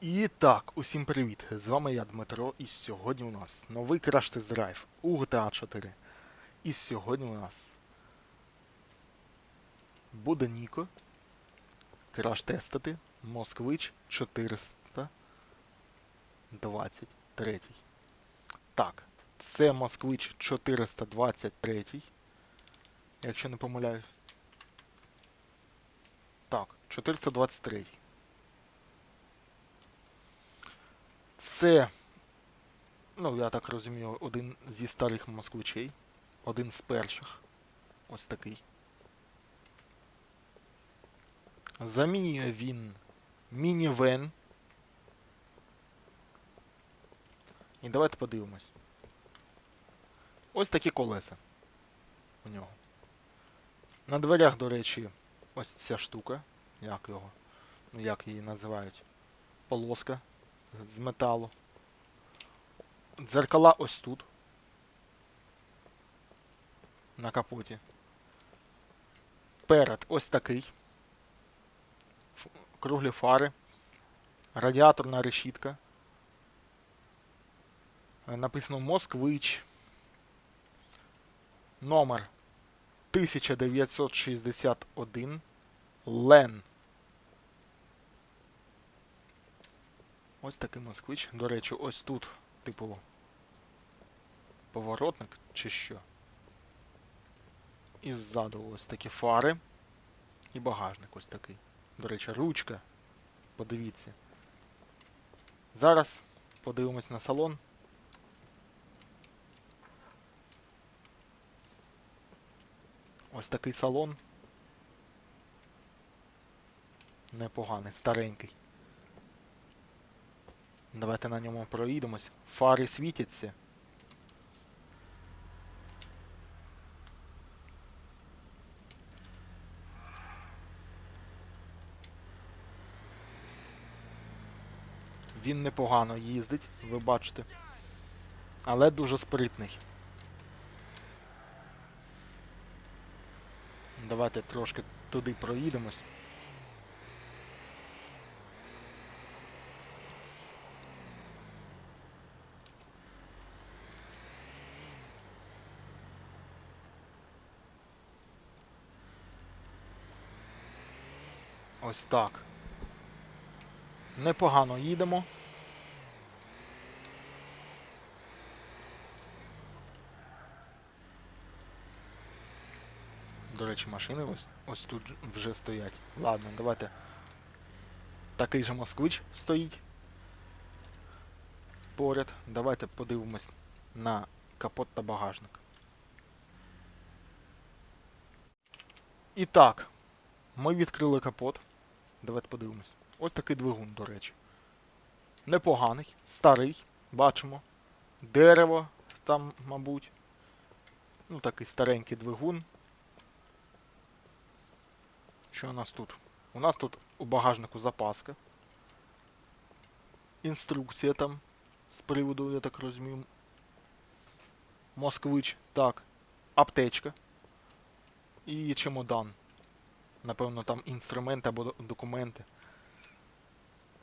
І так, усім привіт! З вами я, Дмитро, і сьогодні у нас новий тест драйв у GTA 4. І сьогодні у нас буде Ніко краш тестити Москвич 423. Так, це Москвич 423. Якщо не помиляюсь. Так, 423. Це, ну я так розумію, один зі старих москвичей. Один з перших. Ось такий. Замінює він мінівен. І давайте подивимось. Ось такі колеса у нього. На дверях, до речі, ось ця штука. Як його? Ну як її називають? Полоска з металу. Дзеркала ось тут. На капоті. Перед ось такий. Круглі фари. Радіаторна решітка. Е, Написано Москвич. Номер 1961. Лен. Ось такий москвич. До речі, ось тут, типу, поворотник чи що. І ззаду ось такі фари. І багажник ось такий. До речі, ручка. Подивіться. Зараз подивимось на салон. Ось такий салон. Непоганий, старенький. Давайте на ньому проїдемось. Фари світяться. Він непогано їздить, ви бачите. Але дуже спритний. Давайте трошки туди проїдемось. Ось так. Непогано їдемо. До речі, машини ось, ось тут вже стоять. Ладно, давайте. Такий же москвич стоїть. Поряд. Давайте подивимось на капот та багажник. І так, ми відкрили капот. Давайте подивимось. Ось такий двигун, до речі. Непоганий, старий, бачимо. Дерево там, мабуть. Ну, такий старенький двигун. Що у нас тут? У нас тут у багажнику запаска. Інструкція там з приводу, я так розумію. Москвич. Так. Аптечка. І чемодан. Напевно, там інструменти або документи.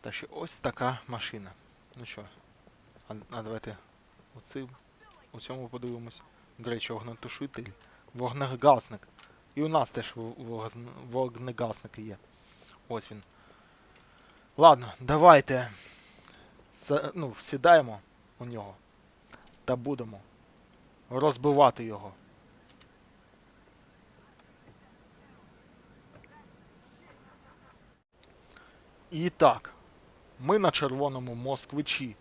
Та ще ось така машина. Ну що, а, а давайте оцим, у цьому подивимось. До речі, вогнетушитель. Вогнегасник. І у нас теж вогнегасник є. Ось він. Ладно, давайте. Ну, сідаємо у нього. Та будемо розбивати його. І так, ми на червоному москвичі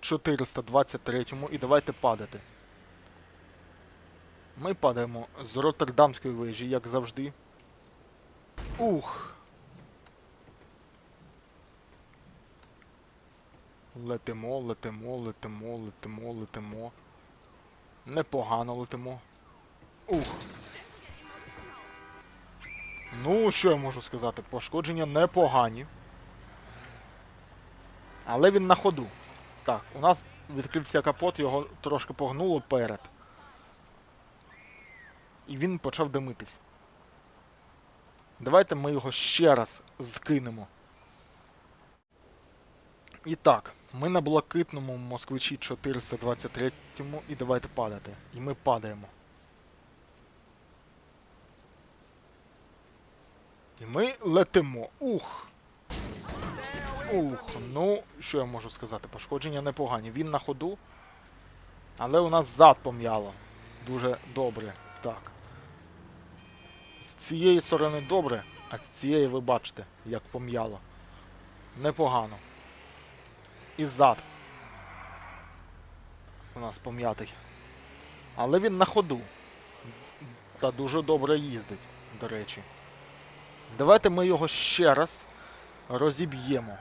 423-му і давайте падати. Ми падаємо з Роттердамської вежі, як завжди. Ух. Летимо, летимо, летимо, летимо, летимо. Непогано летимо. Ух. Ну, що я можу сказати? Пошкодження непогані. Але він на ходу. Так, у нас відкрився капот, його трошки погнуло перед. І він почав димитись. Давайте ми його ще раз скинемо. І так, ми на блакитному москвичі 423 і давайте падати. І ми падаємо. І ми летимо. Ух! Ух, ну, що я можу сказати? Пошкодження непогані. Він на ходу, але у нас зад пом'яло. Дуже добре. Так. З цієї сторони добре, а з цієї ви бачите, як пом'яло. Непогано. І зад. У нас пом'ятий. Але він на ходу. Та дуже добре їздить, до речі. Давайте ми його ще раз розіб'ємо.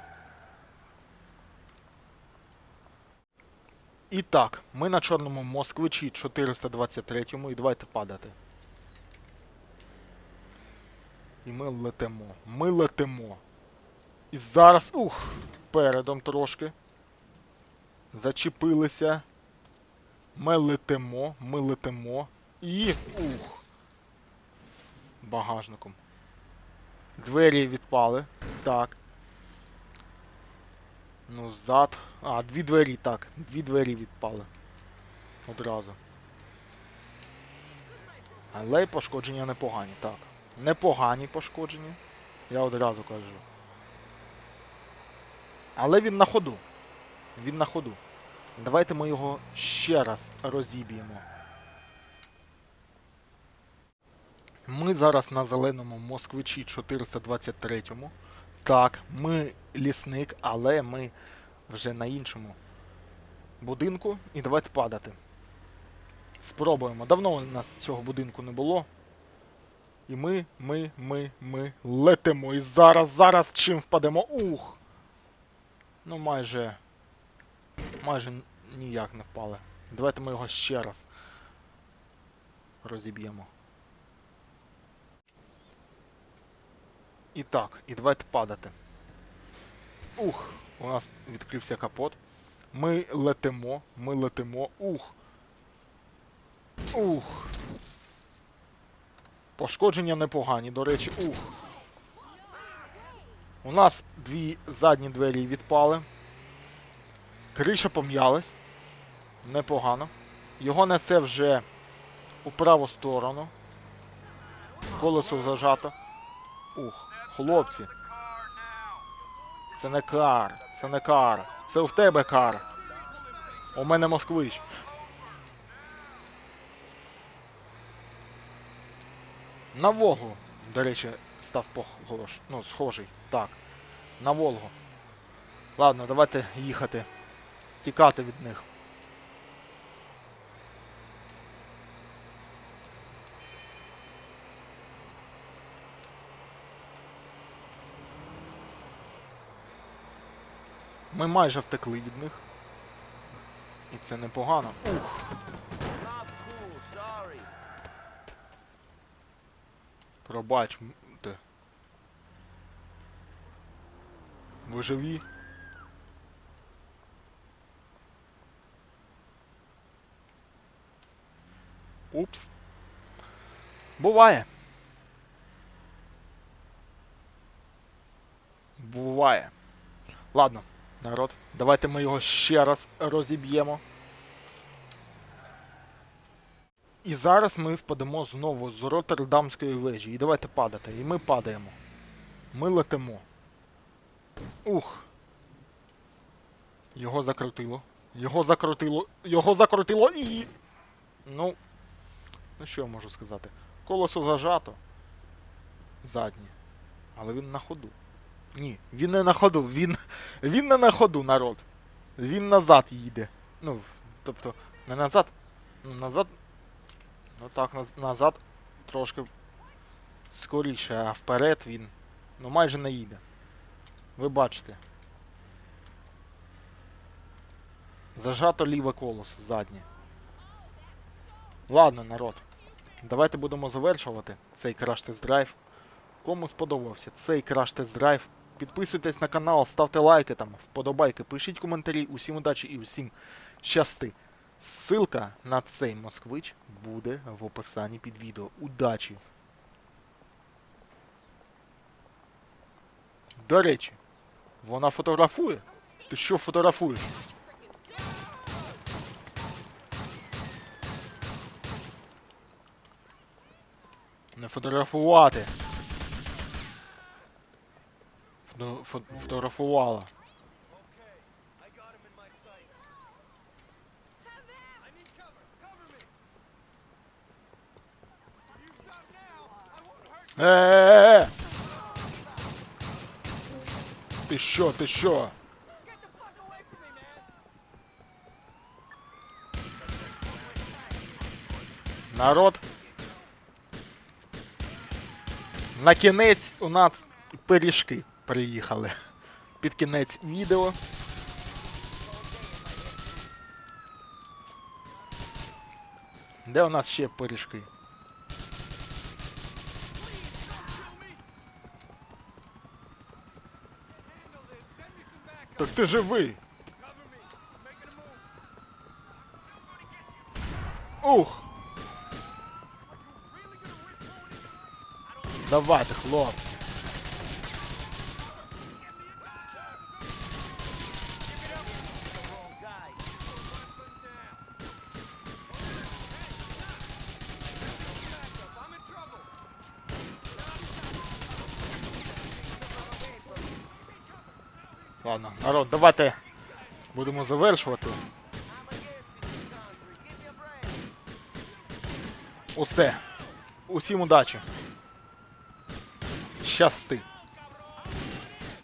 І так, ми на чорному москвичі 423-му і давайте падати. І ми летимо. Ми летимо. І зараз. Ух! Передом трошки. Зачепилися. Ми летимо, ми летимо. І. Ух! Багажником. Двері відпали. Так. Ну, зад. А, дві двері, так. Дві двері відпали. Одразу. Але й пошкодження непогані, так. Непогані пошкодження. Я одразу кажу. Але він на ходу. Він на ходу. Давайте ми його ще раз розіб'ємо. Ми зараз на зеленому москвичі 423. Так, ми лісник, але ми вже на іншому будинку. І давайте падати. Спробуємо. Давно у нас цього будинку не було. І ми, ми, ми, ми летимо. І зараз, зараз чим впадемо. Ух! Ну майже. Майже ніяк не впали. Давайте ми його ще раз розіб'ємо. І так, і давайте падати. Ух, у нас відкрився капот. Ми летимо, ми летимо. Ух. Ух. Пошкодження непогані, до речі, ух. У нас дві задні двері відпали. Криша пом'ялась. Непогано. Його несе вже у праву сторону. Колесо зажато. Ух, хлопці. Це не кар, це не кар. Це в тебе кар. У мене москвич. На Волгу, до речі, став похож. Ну, схожий. Так. На Волгу. Ладно, давайте їхати. Тікати від них. Ми майже втекли від них. І це непогано. Ух. Пробачте. Ви живі? Упс. Буває. Буває. Ладно, народ, давайте ми його ще раз розіб'ємо. І зараз ми впадемо знову з Роттердамської вежі. І давайте падати. І ми падаємо. Ми летимо. Ух. Його закрутило. Його закрутило. Його закрутило і. Ну. Ну що я можу сказати? Колесо зажато. Заднє. Але він на ходу. Ні, він не на ходу, він. Він не на ходу, народ. Він назад їде. Ну, тобто, не назад. Ну, назад. Ну так, наз- назад трошки скоріше, а вперед він. Ну майже не їде. Ви бачите. Зажато ліве колесо заднє. Ладно, народ. Давайте будемо завершувати цей краш-тест-драйв. Кому сподобався цей краш-тест-драйв, підписуйтесь на канал, ставте лайки там, вподобайки, пишіть коментарі, усім удачі і усім щасти. Ссылка на цей москвич буде в описанні під відео. Удачі! До речі, вона фотографує. Ти що фотографуєш? Не фотографувати. You stop now, I won't hurt Е-е-е! Ти що, ти що? Get the fuck away from me, man. Народ. На кінець у нас пиріжки приїхали. Під кінець відео. Де у нас ще пиріжки? Так ти живий. Ух! Давайте, хлопці. Ладно, народ, давайте будемо завершувати. Усе. Усім удачі. Щасти.